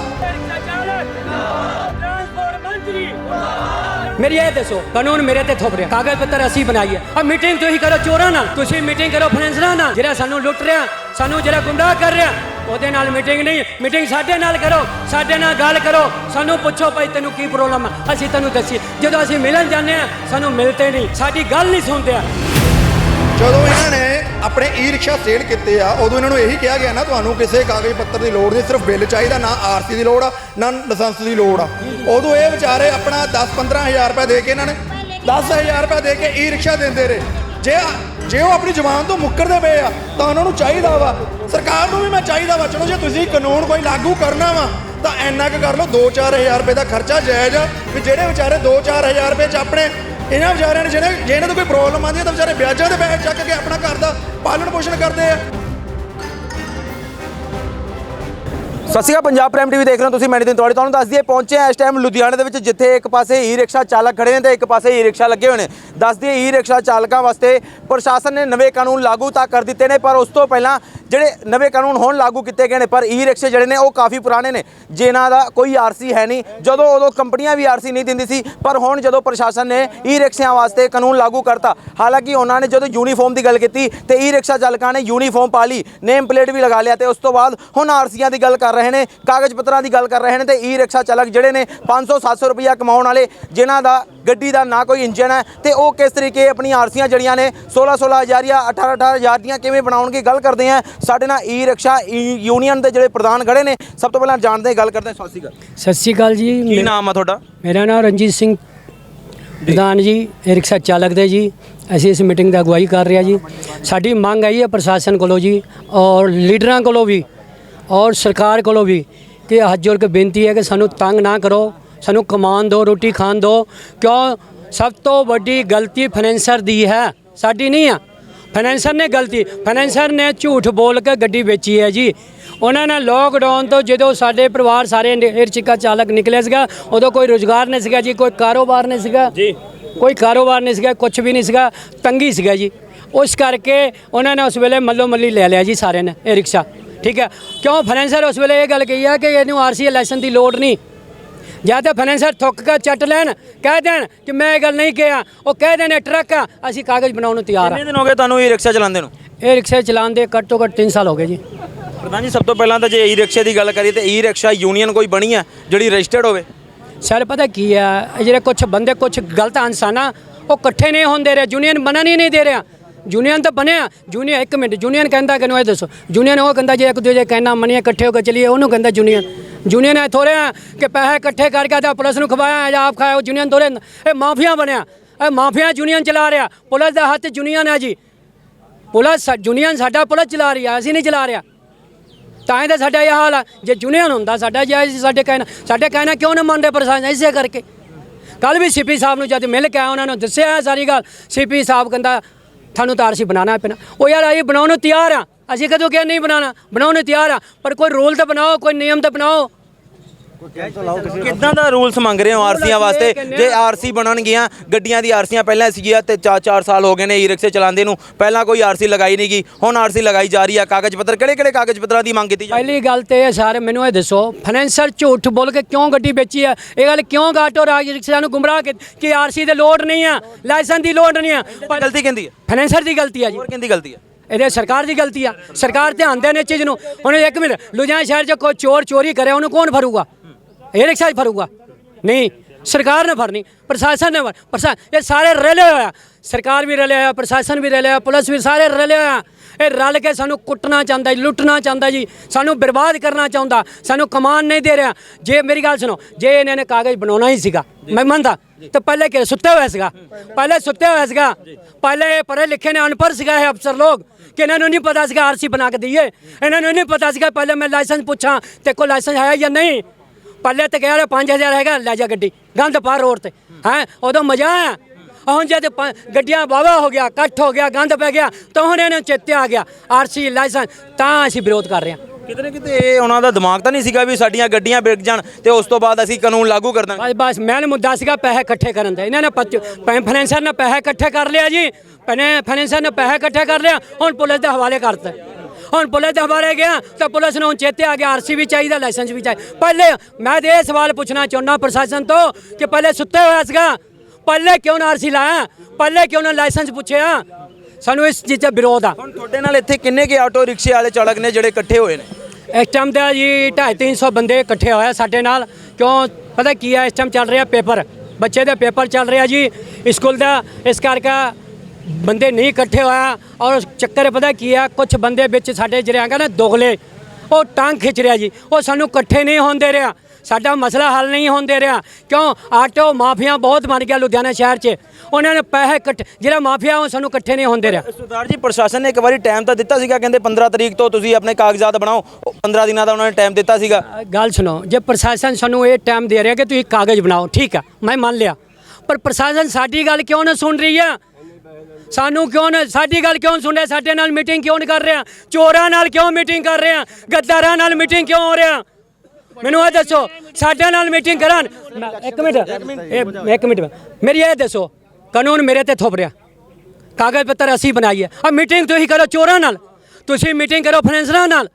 ਮੇਰੀ ਇਹ ਦੱਸੋ, ਕਾਨੂੰਨ ਮੇਰੇ ਤੇ ਥੋਪ ਰਿਹਾ। ਕਾਗਜ਼ ਪੱਤਰ ਅਸੀਂ ਬਣਾਈਏ ਆ। ਮੀਟਿੰਗ ਤੁਸੀਂ ਕਰੋ ਚੋਰਾਂ ਨਾਲ। ਤੁਸੀਂ ਮੀਟਿੰਗ ਕਰੋ ਫਾਈਨੈਂਸਰਾਂ ਨਾਲ। ਜਿਹੜਾ ਸਾਨੂੰ ਲੁੱਟ ਰਿਹਾ, ਸਾਨੂੰ ਜਿਹੜਾ ਗੁੰਮਰਾਹ ਕਰ ਰਿਹਾ ਉਹਦੇ ਨਾਲ ਮੀਟਿੰਗ ਨਹੀਂ ਮੀਟਿੰਗ ਸਾਡੇ ਨਾਲ ਕਰੋ, ਸਾਡੇ ਨਾਲ ਗੱਲ ਕਰੋ। ਸਾਨੂੰ ਪੁੱਛੋ ਭਾਈ, ਤੈਨੂੰ ਕੀ ਪ੍ਰੋਬਲਮ ਹੈ ਅਸੀਂ ਤੈਨੂੰ ਦੱਸੀ ਜਦੋਂ ਅਸੀਂ ਮਿਲਣ ਜਾਂਦੇ ਆ, ਸਾਨੂੰ ਮਿਲਦੇ ਨਹੀਂ। ਸਾਡੀ ਗੱਲ ਨਹੀਂ ਸੁਣਦੇ ਆ। ਜਦੋਂ ਇਹਨਾਂ ਨੇ ਆਪਣੇ ਈ ਰਿਕਸ਼ਾ ਸੇਲ ਕੀਤੇ ਆ, ਉਦੋਂ ਇਹਨਾਂ ਨੂੰ ਇਹੀ ਕਿਹਾ ਗਿਆ ਨਾ, ਤੁਹਾਨੂੰ ਕਿਸੇ ਕਾਗਜ਼ ਪੱਤਰ ਦੀ ਲੋੜ ਨਹੀਂ, ਸਿਰਫ ਬਿੱਲ ਚਾਹੀਦਾ, ਨਾ ਆਰਸੀ ਦੀ ਲੋੜ ਆ, ਨਾ ਲਾਇਸੈਂਸ ਦੀ ਲੋੜ ਆ। ਉਦੋਂ ਇਹ ਵਿਚਾਰੇ ਆਪਣਾ 10-15000 ਰੁਪਏ ਦੇ ਕੇ ਇਹਨਾਂ ਨੇ 10000 ਰੁਪਏ ਦੇ ਕੇ ਈ ਰਿਕਸ਼ਾ ਦਿੰਦੇ ਰਹੇ। ਜੇ ਜੇ ਉਹ ਆਪਣੀ ਜ਼ਮਾਨ ਤੋਂ ਮੁੱਕਰਦੇ ਪਏ ਆ, ਤਾਂ ਉਹਨਾਂ ਨੂੰ ਚਾਹੀਦਾ ਵਾ। ਸਰਕਾਰ ਨੂੰ ਵੀ ਮੈਂ ਚਾਹੀਦਾ ਵਾ, ਚਲੋ ਜੇ ਤੁਸੀਂ ਕਾਨੂੰਨ ਕੋਈ ਲਾਗੂ ਕਰਨਾ ਵਾ, ਤਾਂ ਇੰਨਾ ਕੁ ਕਰ ਲਓ 2-4000 ਰੁਪਏ ਦਾ ਖਰਚਾ ਜਾਇਜ਼ ਆ। ਵੀ ਜਿਹੜੇ ਵਿਚਾਰੇ 2-4000 ਰੁਪਏ ਚ ਆਪਣੇ, ਇਹਨਾਂ ਵਿਚਾਰਿਆਂ ਨੇ ਜਿਹਨੇ ਜਿਹਨਾਂ ਨੂੰ ਕੋਈ ਪ੍ਰੋਬਲਮ ਆਉਂਦੀ ਹੈ ਤਾਂ ਵਿਚਾਰੇ ਵਿਆਜਾਂ ਦੇ ਪੈਸੇ ਚੱਕ ਕੇ ਆਪਣਾ ਘਰ ਦਾ ਪਾਲਣ ਪੋਸ਼ਣ ਕਰਦੇ ਆ। ਸਤਿ ਸ਼੍ਰੀ ਅਕਾਲ, ਪੰਜਾਬ ਪ੍ਰਾਈਮ ਟੀਵੀ ਦੇਖ ਰਹੇ ਹੋ ਤੁਸੀਂ, ਮੈਂ ਨਿਤਿਨ ਤੁਹਾਡੇ ਤੁਹਾਨੂੰ ਦੱਸ ਦਈਏ, ਪਹੁੰਚੇ ਹਾਂ ਇਸ ਟਾਈਮ ਲੁਧਿਆਣੇ ਦੇ ਵਿੱਚ, ਜਿੱਥੇ ਇੱਕ ਪਾਸੇ ਈ ਰਿਕਸ਼ਾ ਚਾਲਕ ਖੜੇ ਨੇ ਤੇ ਇੱਕ ਪਾਸੇ ਈ ਰਿਕਸ਼ਾ ਲੱਗੇ ਹੋਏ ਨੇ। ਦੱਸ ਦਈਏ ਈ ਰਿਕਸ਼ਾ ਚਾਲਕਾਂ ਵਾਸਤੇ ਪ੍ਰਸ਼ਾਸਨ ਨੇ ਨਵੇਂ ਕਾਨੂੰਨ ਲਾਗੂ ਤਾਂ ਕਰ ਦਿੱਤੇ ਨੇ, ਪਰ ਉਸ ਤੋਂ ਪਹਿਲਾਂ ਜਿਹੜੇ ਨਵੇਂ ਕਾਨੂੰਨ ਹੁਣ ਲਾਗੂ ਕੀਤੇ ਗਏ ਨੇ, ਪਰ ਈ ਰਿਕਸ਼ੇ ਜਿਹੜੇ ਨੇ ਉਹ ਕਾਫੀ ਪੁਰਾਣੇ ਨੇ, ਜਿਨ੍ਹਾਂ ਦਾ ਕੋਈ ਆਰਸੀ ਹੈ ਨਹੀਂ। ਜਦੋਂ ਉਦੋਂ ਕੰਪਨੀਆਂ ਵੀ ਆਰਸੀ ਨਹੀਂ ਦਿੰਦੀ ਸੀ, ਪਰ ਹੁਣ ਜਦੋਂ ਪ੍ਰਸ਼ਾਸਨ ਨੇ ਈ ਰਿਕਸ਼ਿਆਂ ਵਾਸਤੇ ਕਾਨੂੰਨ ਲਾਗੂ ਕਰਤਾ, ਹਾਲਾਂਕਿ ਉਹਨਾਂ ਨੇ ਜਦੋਂ ਯੂਨੀਫਾਰਮ ਦੀ ਗੱਲ ਕੀਤੀ ਤੇ ਈ ਰਿਕਸ਼ਾ ਚਾਲਕਾਂ ਨੇ ਯੂਨੀਫਾਰਮ ਪਾ ਲਈ, ਨੇਮ ਪਲੇਟ ਵੀ ਲਗਾ ਲਿਆ ਤੇ ਉਸ ਤੋਂ ਬਾਅਦ ਹੁਣ ਆਰਸੀਆਂ ਦੀ ਗੱਲ ਕਰ ਰਹੇ ਰਹੇ ਨੇ ਕਾਗਜ਼ ਪੱਤਰਾਂ ਦੀ ਗੱਲ ਕਰ ਰਹੇ ਨੇ ਤੇ ਈ ਰਿਕਸ਼ਾ ਚਾਲਕ ਜਿਹੜੇ ਨੇ 500 700 ਰੁਪਇਆ ਕਮਾਉਣ ਵਾਲੇ ਜਿਨ੍ਹਾਂ ਦਾ ਗੱਡੀ ਦਾ ਨਾ ਕੋਈ ਇੰਜਨ ਹੈ ਤੇ ਉਹ ਕਿਸ ਤਰੀਕੇ ਆਪਣੀ ਆਰਸੀਆਂ ਜਿਹੜੀਆਂ ਨੇ 16 16000 ਜਾਂ 18 18000 ਦੀਆਂ ਕਿਵੇਂ ਬਣਾਉਣਗੇ ਗੱਲ ਕਰਦੇ ਆ ਸਾਡੇ ਨਾਲ ਈ ਰਿਕਸ਼ਾ ਈ- ਯੂਨੀਅਨ ਦੇ ਜਿਹੜੇ ਪ੍ਰਧਾਨ ਖੜੇ ਨੇ ਸਭ ਤੋਂ ਪਹਿਲਾਂ ਜਾਣਦੇ ਗੱਲ ਕਰਦੇ ਸਤਿ ਸ਼੍ਰੀ ਅਕਾਲ। ਸਤਿ ਸ਼੍ਰੀ ਅਕਾਲ ਜੀ ਕੀ ਨਾਮ ਆ ਤੁਹਾਡਾ? ਮੇਰਾ ਨਾਮ ਰਣਜੀਤ ਸਿੰਘ ਪ੍ਰਧਾਨ ਜੀ ਇਹ ਰਿਕਸ਼ਾ ਚਾਲਕ ਦੇ ਜੀ ਅਸੀਂ ਇਸ ਮੀਟਿੰਗ ਦਾ ਅਗਵਾਈ ਕਰ ਰਿਹਾ ਜੀ। ਸਾਡੀ ਮੰਗ ਆਈ ਹੈ ਪ੍ਰਸ਼ਾਸਨ ਕੋਲੋਂ ਜੀ ਔਰ ਲੀਡਰਾਂ ਕੋਲੋਂ ਵੀ ਔਰ ਸਰਕਾਰ ਕੋਲੋਂ ਵੀ ਕਿ ਹੱਥ ਜੋੜ ਕੇ ਬੇਨਤੀ ਹੈ ਕਿ ਸਾਨੂੰ ਤੰਗ ਨਾ ਕਰੋ ਸਾਨੂੰ ਕਮਾਨ ਦਿਓ ਰੋਟੀ ਖਾਣ ਦਿਓ। ਕਿਉਂ? ਸਭ ਤੋਂ ਵੱਡੀ ਗਲਤੀ ਫਾਈਨੈਂਸਰ ਦੀ ਹੈ ਸਾਡੀ ਨਹੀਂ ਆ। ਫਾਈਨੈਂਸਰ ਨੇ ਗਲਤੀ ਫਾਈਨੈਂਸਰ ਨੇ ਝੂਠ ਬੋਲ ਕੇ ਗੱਡੀ ਵੇਚੀ ਹੈ ਜੀ। ਉਹਨਾਂ ਨੇ ਲੋਕਡਾਊਨ ਤੋਂ ਜਦੋਂ ਸਾਡੇ ਪਰਿਵਾਰ ਸਾਰੇ ਏਅਰਚਿਕਾ ਚਾਲਕ ਨਿਕਲੇ ਸੀਗਾ ਉਦੋਂ ਕੋਈ ਰੋਜ਼ਗਾਰ ਨਹੀਂ ਸੀਗਾ ਜੀ ਕੋਈ ਕਾਰੋਬਾਰ ਨਹੀਂ ਸੀਗਾ। ਜੀ। ਕੋਈ ਕਾਰੋਬਾਰ ਨਹੀਂ ਸੀਗਾ ਕੁਝ ਵੀ ਨਹੀਂ ਸੀਗਾ ਤੰਗੀ ਸੀਗਾ ਜੀ। ਉਸ ਕਰਕੇ ਉਹਨਾਂ ਨੇ ਉਸ ਵੇਲੇ ਮੱਲੋ ਮੱਲੀ ਲੈ ਲਿਆ ਜੀ ਸਾਰਿਆਂ ਨੇ ਇਹ ਰਿਕਸ਼ਾ। ਠੀਕ ਹੈ? ਕਿਉਂ ਫਾਈਨੈਂਸਰ ਉਸ ਵੇਲੇ ਇਹ ਗੱਲ ਕਹੀ ਹੈ ਕਿ ਇਹਨੂੰ ਆਰਸੀ ਲਾਇਸੈਂਸ ਦੀ ਲੋੜ ਨਹੀਂ? ਜਾਂ ਤਾਂ ਫਾਈਨੈਂਸਰ ਥੁੱਕ ਕੇ ਚੱਟ ਲੈਣ ਕਹਿ ਦੇਣ ਕਿ ਮੈਂ ਇਹ ਗੱਲ ਨਹੀਂ ਕਿਹਾ। ਉਹ ਕਹਿ ਦੇਣ ਇਹ ਟਰੱਕ ਆ ਅਸੀਂ ਕਾਗਜ਼ ਬਣਾਉਣ ਨੂੰ ਤਿਆਰ ਆ। ਕਿੰਨੇ ਦਿਨ ਹੋ ਗਏ ਤੁਹਾਨੂੰ ਈ ਰਿਕਸ਼ਾ ਚਲਾਉਂਦੇ ਨੂੰ? ਇਹ ਰਿਕਸ਼ੇ ਚਲਾਉਣ ਦੇ ਘੱਟ ਤੋਂ ਘੱਟ 3 ਸਾਲ ਹੋ ਗਏ ਜੀ। ਪ੍ਰਧਾਨ ਜੀ ਸਭ ਤੋਂ ਪਹਿਲਾਂ ਤਾਂ ਜੇ ਈ ਰਿਕਸ਼ੇ ਦੀ ਗੱਲ ਕਰੀਏ ਤੇ ਈ ਰਿਕਸ਼ਾ ਯੂਨੀਅਨ ਕੋਈ ਬਣੀ ਹੈ ਜਿਹੜੀ ਰਜਿਸਟਰਡ ਹੋਵੇ? ਸਰ ਪਤਾ ਕੀ ਆ ਇਹ ਜਿਹੜੇ ਕੁਝ ਬੰਦੇ ਕੁਝ ਗਲਤ ਅਨਸਾਨਾ ਉਹ ਇਕੱਠੇ ਨਹੀਂ ਹੁੰਦੇ ਰਹੇ ਯੂਨੀਅਨ ਬਣਨ ਹੀ ਨਹੀਂ ਦੇ ਰਿਹਾ। ਯੂਨੀਅਨ ਤਾਂ ਬਣਿਆ। ਯੂਨੀਅਨ ਇੱਕ ਮਿੰਟ ਯੂਨੀਅਨ ਕਹਿੰਦਾ ਕਿਨੂੰ ਇਹ ਦੱਸੋ। ਯੂਨੀਅਨ ਉਹ ਕਹਿੰਦਾ ਜੇ ਇੱਕ ਦੂਜੇ ਕਹਿਣਾ ਮੰਨੀਏ, ਇਕੱਠੇ ਹੋ ਕੇ ਚਲੀਏ, ਉਹਨੂੰ ਕਹਿੰਦਾ ਯੂਨੀਅਨ ਯੂਨੀਅਨ ਇਹ ਥੋੜ੍ਹੇ ਕਿ ਪੈਸੇ ਇਕੱਠੇ ਕਰਕੇ ਤਾਂ ਪੁਲਿਸ ਨੂੰ ਖਵਾਇਆ ਜਾਂ ਆਪ ਖਾਇਆ ਯੂਨੀਅਨ ਥੋੜ੍ਹੇ ਇਹ ਮਾਫੀਆ ਬਣਿਆ। ਇਹ ਮਾਫੀਆ ਯੂਨੀਅਨ ਚਲਾ ਰਿਹਾ। ਪੁਲਿਸ ਦਾ ਹੱਥ ਯੂਨੀਅਨ ਹੈ ਜੀ। ਪੁਲਿਸ ਯੂਨੀਅਨ ਸਾਡਾ ਪੁਲਿਸ ਚਲਾ ਰਹੀ ਆ, ਅਸੀਂ ਨਹੀਂ ਚਲਾ ਰਿਹਾ। ਤਾਂ ਹੀ ਤਾਂ ਸਾਡਾ ਇਹ ਹਾਲ ਆ। ਜੇ ਯੂਨੀਅਨ ਹੁੰਦਾ, ਸਾਡਾ ਜੇ ਅਸੀਂ ਸਾਡੇ ਕਹਿਣਾ ਸਾਡੇ ਕਹਿਣਾ ਕਿਉਂ ਨਾ ਮੰਨਦੇ ਪ੍ਰਸ਼ਾਸਨ, ਇਸੇ ਕਰਕੇ। ਕੱਲ ਵੀ ਸੀਪੀ ਸਾਹਿਬ ਨੂੰ ਜਦ ਮਿਲ ਕੇ ਆਇਆ, ਉਹਨਾਂ ਨੂੰ ਦੱਸਿਆ ਇਹ ਸਾਰੀ ਗੱਲ। ਸੀਪੀ ਸਾਹਿਬ ਕਹਿੰਦਾ ਤੁਹਾਨੂੰ ਤਾਂ ਆਰਸੀ ਬਣਾਉਣਾ ਪੈਣਾ ਉਹ ਯਾਰ, ਅਸੀਂ ਬਣਾਉਣ ਨੂੰ ਤਿਆਰ ਆ ਅਸੀਂ ਕਦੋਂ ਕਿਹਾ ਨਹੀਂ ਬਣਾਉਣਾ? ਬਣਾਉਣ ਨੂੰ ਤਿਆਰ ਆ ਪਰ ਕੋਈ ਰੂਲ ਤਾਂ ਬਣਾਓ, ਕੋਈ ਨਿਯਮ ਤਾਂ ਬਣਾਓ। ਕਿੱਦਾਂ ਦਾ ਰੂਲਸ ਮੰਗ ਰਹੇ ਹੋ ਆਰਸੀਆਂ ਵਾਸਤੇ? ਜੇ ਆਰਸੀ ਬਣਨਗੀਆਂ ਗੱਡੀਆਂ ਦੀ ਆਰਸੀਆਂ ਪਹਿਲਾਂ ਸੀਗੀਆਂ ਤੇ 4-4 ਸਾਲ ਹੋ ਗਏ ਨੇ ਈ ਰਿਕਸ਼ੇ ਚਲਾਉਂਦੇ ਨੂੰ। ਪਹਿਲਾਂ ਕੋਈ ਆਰਸੀ ਲਗਾਈ ਨਹੀਂ ਗਈ ਹੁਣ ਆਰਸੀ ਲਗਾਈ ਜਾ ਰਹੀ ਆ। ਕਾਗਜ਼ ਪੱਤਰ ਕਿਹੜੇ ਕਿਹੜੇ ਕਾਗਜ਼ ਪੱਤਰਾਂ ਦੀ ਮੰਗ ਕੀਤੀ ਜਾ ਪਹਿਲੀ ਗੱਲ ਤੇ ਇਹ ਸਾਰੇ ਮੈਨੂੰ ਇਹ ਦੱਸੋ ਫਾਈਨੈਂਸਰ ਝੂਠ ਬੋਲ ਕੇ ਕਿਉਂ ਗੱਡੀ ਵੇਚੀ ਹੈ ਇਹ ਗੱਲ ਕਿਉਂ ਗਾਟੋ ਰਾਜ ਰਿਕਸ਼ਾ ਨੂੰ ਗੁੰਮਰਾਹ ਕਿ ਕਿ ਆਰਸੀ ਦੀ ਲੋੜ ਨਹੀਂ ਆ ਲਾਇਸੈਂਸ ਦੀ ਲੋੜ ਨਹੀਂ ਆ? ਪਰ ਗਲਤੀ ਕਹਿੰਦੀ ਹੈ ਫਾਈਨੈਂਸਰ ਦੀ ਗਲਤੀ ਆ ਜੀ। ਹੋਰ ਕਹਿੰਦੀ ਗਲਤੀ ਹੈ ਇਹਦੇ ਸਰਕਾਰ ਦੀ ਗਲਤੀ ਆ। ਸਰਕਾਰ ਧਿਆਨ ਦੇਣ ਇਸ ਚੀਜ਼ ਨੂੰ। ਹੁਣ ਇੱਕ ਮਿੰਟ ਲੁਧਿਆਣਾ ਸ਼ਹਿਰ 'ਚ ਕੋਈ ਚੋਰ ਚੋਰੀ ਕਰੇ ਉਹਨੂੰ ਕੌਣ ਫੜੂਗਾ? ਇਹ ਰਿਕਸ਼ਾ ਹੀ ਫੜੂਗਾ। ਨਹੀਂ ਸਰਕਾਰ ਨੇ ਫੜਨੀ ਪ੍ਰਸ਼ਾਸਨ ਨੇ ਫੜ- ਪ੍ਰਸ਼ਾ ਇਹ ਸਾਰੇ ਰਲੇ ਹੋਇਆ ਸਰਕਾਰ ਵੀ ਰਲਿਆ ਹੋਇਆ ਪ੍ਰਸ਼ਾਸਨ ਵੀ ਰਲਿਆ ਹੋਇਆ ਪੁਲਿਸ ਵੀ ਸਾਰੇ ਰਲੇ ਹੋਇਆ ਇਹ ਰਲ ਕੇ ਸਾਨੂੰ ਕੁੱਟਣਾ ਚਾਹੁੰਦਾ ਜੀ ਲੁੱਟਣਾ ਚਾਹੁੰਦਾ ਜੀ। ਸਾਨੂੰ ਬਰਬਾਦ ਕਰਨਾ ਚਾਹੁੰਦਾ। ਸਾਨੂੰ ਕਮਾਨ ਨਹੀਂ ਦੇ ਰਿਹਾ। ਜੇ ਮੇਰੀ ਗੱਲ ਸੁਣੋ ਜੇ ਇਹਨਾਂ ਨੇ ਕਾਗਜ਼ ਬਣਾਉਣਾ ਹੀ ਸੀਗਾ ਮੈਂ ਮੰਨਦਾ ਤਾਂ ਪਹਿਲੇ ਕਿ ਸੁੱਤੇ ਹੋਇਆ ਸੀਗਾ? ਪਹਿਲੇ ਸੁੱਤੇ ਹੋਇਆ ਸੀਗਾ। ਪਹਿਲੇ ਪੜ੍ਹੇ ਲਿਖੇ ਨੇ ਅਨਪੜ੍ਹ ਸੀਗਾ ਇਹ ਅਫਸਰ ਲੋਕ ਕਿ ਇਹਨਾਂ ਨੂੰ ਨਹੀਂ ਪਤਾ ਸੀਗਾ ਆਰਸੀ ਬਣਾ ਕੇ ਦਈਏ। ਇਹਨਾਂ ਨੂੰ ਨਹੀਂ ਪਤਾ ਸੀਗਾ ਪਹਿਲੇ ਮੈਂ ਲਾਇਸੈਂਸ ਪੁੱਛਾਂ ਤੇ ਕੋਈ ਲਾਇਸੈਂਸ ਹੈ ਜਾਂ ਨਹੀਂ? ਪਹਿਲੇ ਤੇ ਕਹਿ ਰਿਹਾ 5000 ਹੈਗਾ ਲੈ ਜਾ ਗੱਡੀ। ਗੰਦ ਪਾ ਰੋਡ ਤੇ। ਹੈ? ਉਦੋਂ ਮਜ਼ਾ ਆਇਆ। ਹੁਣ ਜਦ ਗੱਡੀਆਂ ਵਾਵਾ ਹੋ ਗਿਆ ਇਕੱਠ ਹੋ ਗਿਆ ਗੰਦ ਪੈ ਗਿਆ ਤਾਂ ਹੁਣ ਇਹਨਾਂ ਨੂੰ ਚੇਤੇ ਆ ਗਿਆ। ਆਰਸੀ ਲਾਇਸੈਂਸ ਤਾਂ ਅਸੀਂ ਵਿਰੋਧ ਕਰ ਰਹੇ ਹਾਂ। ਕਿਤੇ ਨਾ ਕਿਤੇ ਇਹ ਉਹਨਾਂ ਦਾ ਦਿਮਾਗ ਤਾਂ ਨਹੀਂ ਸੀਗਾ ਵੀ ਸਾਡੀਆਂ ਗੱਡੀਆਂ ਵਿਕ ਜਾਣ ਤੇ ਉਸ ਤੋਂ ਬਾਅਦ ਅਸੀਂ ਕਾਨੂੰਨ ਲਾਗੂ ਕਰ ਦਾਂਗੇ। ਬਸ ਬਸ ਮੈਨ ਮੁੱਦਾ ਸੀਗਾ ਪੈਸੇ ਇਕੱਠੇ ਕਰਨ ਦਾ। ਇਹਨਾਂ ਨੇ ਫਾਈਨੈਂਸਰ ਨੇ ਪੈਸੇ ਇਕੱਠੇ ਕਰ ਲਿਆ ਜੀ। ਫਾਈਨੈਂਸਰ ਨੇ ਪੈਸੇ ਇਕੱਠੇ ਕਰ ਲਿਆ ਹੁਣ ਪੁਲਿਸ ਦੇ ਹਵਾਲੇ ਕਰਤਾ। ਹੁਣ ਪੁਲਿਸ ਦੇ ਹਵਾਲੇ ਗਿਆ ਤਾਂ ਪੁਲਿਸ ਨੂੰ ਹੁਣ ਚੇਤੇ ਆ ਗਿਆ ਆਰਸੀ ਵੀ ਚਾਹੀਦਾ ਲਾਇਸੈਂਸ ਵੀ ਚਾਹੀਦਾ। ਪਹਿਲੇ ਮੈਂ ਤੇ ਇਹ ਸਵਾਲ ਪੁੱਛਣਾ ਚਾਹੁੰਦਾ ਪ੍ਰਸ਼ਾਸਨ ਤੋਂ ਕਿ ਪਹਿਲੇ ਸੁੱਤੇ ਹੋਇਆ ਸੀਗਾ ਪਹਿਲੇ ਕਿਉਂ ਨਾ ਆਰਸੀ ਲਾਇਆ ਪਹਿਲੇ ਕਿਉਂ ਨਾ ਲਾਇਸੈਂਸ ਪੁੱਛਿਆ? ਸਾਨੂੰ ਇਸ ਚੀਜ਼ ਦਾ ਵਿਰੋਧ ਆ। ਹੁਣ ਤੁਹਾਡੇ ਨਾਲ ਇੱਥੇ ਕਿੰਨੇ ਕੇ ਆਟੋ ਰਿਕਸ਼ੇ ਵਾਲੇ ਚਾਲਕ ਨੇ ਜਿਹੜੇ ਇਕੱਠੇ ਹੋਏ ਨੇ? ਇਸ ਟਾਈਮ ਦਾ ਜੀ 250 300 ਬੰਦੇ ਇਕੱਠੇ ਹੋਇਆ ਸਾਡੇ ਨਾਲ। ਕਿਉਂ ਪਤਾ ਕੀ ਹੈ ਇਸ ਟਾਈਮ ਚੱਲ ਰਿਹਾ ਪੇਪਰ ਬੱਚੇ ਦੇ ਪੇਪਰ ਚੱਲ ਰਿਹਾ ਜੀ ਸਕੂਲ ਦਾ ਇਸ ਕਰਕੇ ਬੰਦੇ ਨਹੀਂ ਇਕੱਠੇ ਹੋਇਆ ਔਰ ਚੱਕਰ ਪਤਾ ਕੀ ਹੈ ਕੁਝ ਬੰਦੇ ਵਿੱਚ ਸਾਡੇ ਜਿਹੜੇ ਹੈਗੇ ਨਾ ਦੁਗਲੇ ਉਹ ਟਾਂਗ ਖਿੱਚ ਰਿਹਾ ਜੀ ਉਹ ਸਾਨੂੰ ਇਕੱਠੇ ਨਹੀਂ ਹੋਣ ਦੇ ਰਿਹਾ ਸਾਡਾ ਮਸਲਾ ਹੱਲ ਨਹੀਂ ਹੋਣ ਦੇ ਰਿਹਾ ਕਿਉਂ? ਆਟੋ ਮਾਫੀਆ ਬਹੁਤ ਬਣ ਗਿਆ ਲੁਧਿਆਣਾ ਸ਼ਹਿਰ 'ਚ ਉਹਨਾਂ ਨੇ ਪੈਸੇ ਇਕੱਠੇ ਜਿਹੜਾ ਮਾਫੀਆ ਉਹ ਸਾਨੂੰ ਇਕੱਠੇ ਨਹੀਂ ਹੋਣ ਦੇ ਰਿਹਾ। ਸਰਦਾਰ ਜੀ ਪ੍ਰਸ਼ਾਸਨ ਨੇ ਇੱਕ ਵਾਰੀ ਟਾਈਮ ਤਾਂ ਦਿੱਤਾ ਸੀਗਾ ਕਹਿੰਦੇ 15 ਤਰੀਕ ਤੋਂ ਤੁਸੀਂ ਆਪਣੇ ਕਾਗਜ਼ਾਤ ਬਣਾਓ ਉਹ 15 ਦਿਨਾਂ ਦਾ ਉਹਨਾਂ ਨੇ ਟਾਈਮ ਦਿੱਤਾ ਸੀਗਾ। ਗੱਲ ਸੁਣੋ ਜੇ ਪ੍ਰਸ਼ਾਸਨ ਸਾਨੂੰ ਇਹ ਟਾਈਮ ਦੇ ਰਿਹਾ ਕਿ ਤੁਸੀਂ ਕਾਗਜ਼ ਬਣਾਓ ਠੀਕ ਆ ਮੈਂ ਮੰਨ ਲਿਆ ਪਰ ਪ੍ਰਸ਼ਾਸਨ ਸਾਡੀ ਗੱਲ ਕਿਉਂ ਨਾ ਸੁਣ ਰਹੀ ਆ? ਸਾਨੂੰ ਕਿਉਂ ਨਾ ਸਾਡੀ ਗੱਲ ਕਿਉਂ ਸੁਣ ਰਿਹਾ? ਸਾਡੇ ਨਾਲ ਮੀਟਿੰਗ ਕਿਉਂ ਨਹੀਂ ਕਰ ਰਿਹਾ? ਚੋਰਾਂ ਨਾਲ ਕਿਉਂ ਮੀਟਿੰਗ ਕਰ ਰਿਹਾ? ਗੱਦਾਰਾਂ ਨਾਲ ਮੀਟਿੰਗ ਕਿਉਂ ਹੋ ਰਿਹਾ? ਮੈਨੂੰ ਇਹ ਦੱਸੋ, ਸਾਡੇ ਨਾਲ ਮੀਟਿੰਗ ਕਰਨ ਇੱਕ ਮਿੰਟ, ਇਹ- ਇੱਕ ਮਿੰਟ ਮੇਰੀ ਇਹ ਦੱਸੋ, ਕਾਨੂੰਨ ਮੇਰੇ ਤੇ ਥੋਪ ਰਿਹਾ। ਕਾਗਜ਼ ਪੱਤਰ ਅਸੀਂ ਬਣਾਈਏ। ਹੈ ਆ ਮੀਟਿੰਗ ਤੁਸੀਂ ਕਰੋ ਚੋਰਾਂ ਨਾਲ। ਤੁਸੀਂ ਮੀਟਿੰਗ ਕਰੋ ਫਾਈਨੈਂਸਰਾਂ ਨਾਲ।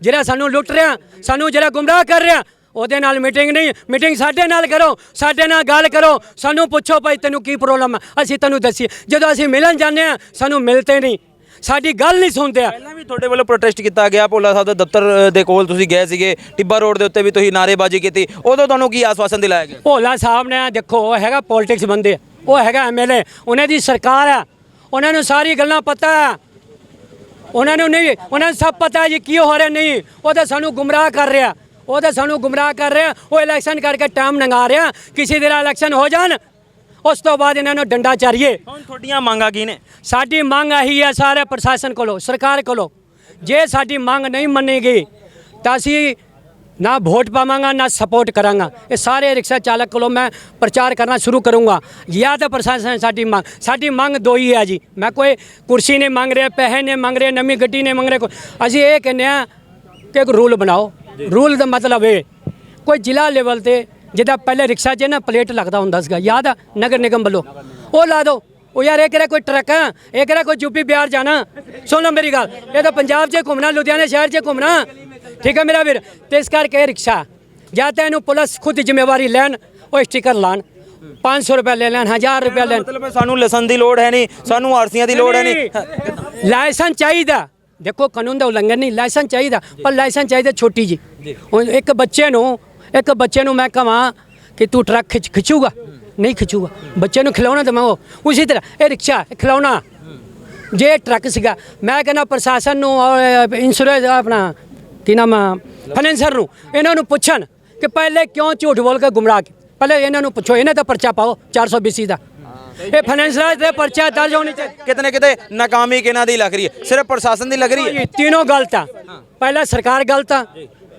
ਜਿਹੜਾ ਸਾਨੂੰ ਲੁੱਟ ਰਿਹਾ, ਸਾਨੂੰ ਜਿਹੜਾ ਗੁੰਮਰਾਹ ਕਰ ਰਿਹਾ ਉਹਦੇ ਨਾਲ ਮੀਟਿੰਗ ਨਹੀਂ ਮੀਟਿੰਗ ਸਾਡੇ ਨਾਲ ਕਰੋ ਸਾਡੇ ਨਾਲ ਗੱਲ ਕਰੋ। ਸਾਨੂੰ ਪੁੱਛੋ ਭਾਈ ਤੈਨੂੰ ਕੀ ਪ੍ਰੋਬਲਮ ਹੈ ਅਸੀਂ ਤੈਨੂੰ ਦੱਸੀਏ। ਜਦੋਂ ਅਸੀਂ ਮਿਲਣ ਜਾਂਦੇ ਆ ਸਾਨੂੰ ਮਿਲਤੇ ਨਹੀਂ। ਸਾਡੀ ਗੱਲ ਨਹੀਂ ਸੁਣਦੇ ਆ। ਪਹਿਲਾਂ ਵੀ ਤੁਹਾਡੇ ਵੱਲੋਂ ਪ੍ਰੋਟੈਸਟ ਕੀਤਾ ਗਿਆ ਭੋਲਾ ਸਾਹਿਬ ਦੇ ਦਫ਼ਤਰ ਦੇ ਕੋਲ ਤੁਸੀਂ ਗਏ ਸੀਗੇ ਟਿੱਬਾ ਰੋਡ ਦੇ ਉੱਤੇ ਵੀ ਤੁਸੀਂ ਨਾਅਰੇਬਾਜ਼ੀ ਕੀਤੀ। ਉਦੋਂ ਤੁਹਾਨੂੰ ਕੀ ਆਸਵਾਸਨ ਦਿਲਾਇਆ ਗਿਆ? ਭੋਲਾ ਸਾਹਿਬ ਨੇ ਦੇਖੋ ਉਹ ਹੈਗਾ ਪੋਲਿਟਿਕਸ ਬੰਦੇ ਉਹ ਹੈਗਾ ਐਮਐਲਏ ਉਹਨਾਂ ਦੀ ਸਰਕਾਰ ਆ। ਉਹਨਾਂ ਨੂੰ ਸਾਰੀ ਗੱਲਾਂ ਪਤਾ ਹੈ ਉਹਨਾਂ ਨੂੰ ਨਹੀਂ ਉਹਨਾਂ ਨੂੰ ਸਭ ਪਤਾ ਹੈ ਜੀ ਕੀ ਹੋ ਰਿਹਾ ਨਹੀਂ। ਉਹ ਤਾਂ ਸਾਨੂੰ ਗੁੰਮਰਾਹ ਕਰ ਰਿਹਾ। ਉਹ ਤਾਂ ਸਾਨੂੰ ਗੁੰਮਰਾਹ ਕਰ ਰਿਹਾ ਉਹ ਇਲੈਕਸ਼ਨ ਕਰਕੇ ਟਾਈਮ ਨੰਗਾ ਰਿਹਾ ਕਿਸੇ ਦਿਨ ਇਲੈਕਸ਼ਨ ਹੋ ਜਾਣ ਉਸ ਤੋਂ ਬਾਅਦ ਇਹਨਾਂ ਨੂੰ ਡੰਡਾ ਚਾਰੀਏ। ਹੁਣ ਤੁਹਾਡੀਆਂ ਮੰਗਾਂ ਕੀ ਨੇ? ਸਾਡੀ ਮੰਗ ਆਹੀ ਹੈ ਸਾਰੇ ਪ੍ਰਸ਼ਾਸਨ ਕੋਲੋਂ ਸਰਕਾਰ ਕੋਲੋਂ। ਜੇ ਸਾਡੀ ਮੰਗ ਨਹੀਂ ਮੰਨੇਗੀ ਤਾਂ ਅਸੀਂ ਨਾ ਵੋਟ ਪਾਵਾਂਗਾ ਨਾ ਸਪੋਰਟ ਕਰਾਂਗਾ। ਇਹ ਸਾਰੇ ਰਿਕਸ਼ਾ ਚਾਲਕ ਕੋਲੋਂ ਮੈਂ ਪ੍ਰਚਾਰ ਕਰਨਾ ਸ਼ੁਰੂ ਕਰੂੰਗਾ। ਜਾਂ ਤਾਂ ਪ੍ਰਸ਼ਾਸਨ ਸਾਡੀ ਮੰਗ ਸਾਡੀ ਮੰਗ ਦੋ ਹੀ ਹੈ ਜੀ। ਮੈਂ ਕੋਈ ਕੁਰਸੀ ਨਹੀਂ ਮੰਗ ਰਿਹਾ ਪੈਸੇ ਨਹੀਂ ਮੰਗ ਰਿਹਾ ਨਵੀਂ ਗੱਡੀ ਨਹੀਂ ਮੰਗ ਰਿਹਾ ਅਸੀਂ ਇਹ ਕਹਿੰਦੇ ਆ ਕਿ ਇੱਕ ਰੂਲ ਬਣਾਓ। ਰੂਲ ਦਾ ਮਤਲਬ ਇਹ ਕੋਈ ਜ਼ਿਲ੍ਹਾ ਲੈਵਲ ਤੇ ਜਿੱਦਾਂ ਪਹਿਲੇ ਰਿਕਸ਼ਾ 'ਚ ਨਾ ਪਲੇਟ ਲੱਗਦਾ ਹੁੰਦਾ ਸੀਗਾ ਯਾਦ ਆ? ਨਗਰ ਨਿਗਮ ਵੱਲੋਂ। ਉਹ ਲਾ ਦਿਓ ਉਹ ਯਾਰ ਇਹ ਕਿਹੜਾ ਕੋਈ ਟਰੱਕ ਆ? ਇਹ ਕਿਹੜਾ ਕੋਈ ਯੂਪੀ ਬਿਹਾਰ ਜਾਣਾ? ਸੁਣ ਲਓ ਮੇਰੀ ਗੱਲ। ਇਹ ਤਾਂ ਪੰਜਾਬ 'ਚ ਘੁੰਮਣਾ ਲੁਧਿਆਣਾ ਸ਼ਹਿਰ 'ਚ ਘੁੰਮਣਾ। ਠੀਕ ਹੈ ਮੇਰਾ ਵੀਰ? ਤੇ ਇਸ ਕਰਕੇ ਰਿਕਸ਼ਾ ਜਾਂ ਤਾਂ ਇਹਨੂੰ ਪੁਲਿਸ ਖੁਦ ਜ਼ਿੰਮੇਵਾਰੀ ਲੈਣ ਉਹ ਸਟicker ਲਾਣ। 500 ਰੁਪਏ ਲੈ ਲੈਣ 1000 ਰੁਪਏ ਲੈਣ। ਮਤਲਬ ਸਾਨੂੰ ਲਸਣ ਦੀ ਲੋੜ ਹੈ ਨਹੀਂ ਸਾਨੂੰ ਆਰਸੀਆਂ ਦੀ ਲੋੜ ਹੈ ਨਹੀਂ। ਲਾਇਸੈਂਸ ਚਾਹੀਦਾ। ਦੇਖੋ ਕਾਨੂੰਨ ਦਾ ਉਲੰਘਣ ਨਹੀਂ ਲਾਇਸੈਂਸ ਚਾਹੀਦਾ ਪਰ ਲਾਇਸੈਂਸ ਚਾਹੀਦਾ ਛੋਟੀ ਜੀ। ਹੁਣ ਇੱਕ ਬੱਚੇ ਨੂੰ ਇੱਕ ਬੱਚੇ ਨੂੰ ਮੈਂ ਕਹਾਂ ਕਿ ਤੂੰ ਟਰੱਕ ਖਿੱਚ ਖਿੱਚੂਗਾ? ਨਹੀਂ ਖਿੱਚੂਗਾ। ਬੱਚੇ ਨੂੰ ਖਿਲਾਉਣਾ ਤੇ ਮੈਂ ਉਹ ਉਸੇ ਤਰ੍ਹਾਂ ਇਹ ਰਿਕਸ਼ਾ ਖਿਲਾਉਣਾ। ਜੇ ਟਰੱਕ ਸੀਗਾ ਮੈਂ ਕਹਿੰਦਾ ਪ੍ਰਸ਼ਾਸਨ ਨੂੰ ਔਰ ਇੰਸ਼ੋਰੈਂਸ ਆਪਣਾ ਕੀ ਨਾਮ ਫਾਈਨੈਂਸਰ ਨੂੰ ਇਹਨਾਂ ਨੂੰ ਪੁੱਛਣ ਕਿ ਪਹਿਲੇ ਕਿਉਂ ਝੂਠ ਬੋਲ ਕੇ ਗੁੰਮਰਾਹ ਕੀ ਪਹਿਲੇ ਇਹਨਾਂ ਨੂੰ ਪੁੱਛੋ ਇਹਨੇ ਤਾਂ ਪਰਚਾ ਪਾਓ 420 ਦਾ। ਇਹ ਫਾਈਨੈਂਸਰ ਦੇ ਪਰਚਾ ਦਰਜ ਹੋਣੀ ਚਾਹੀਦੀ ਕਿਤੇ ਨਾ ਕਿਤੇ ਨਾਕਾਮੀ ਕਿਹਨਾਂ ਦੀ ਲੱਗ ਰਹੀ ਹੈ ਸਿਰਫ ਪ੍ਰਸ਼ਾਸਨ ਦੀ ਲੱਗ ਰਹੀ ਹੈ ਇਹ तीनों गलत आ पहला सरकार गलत आ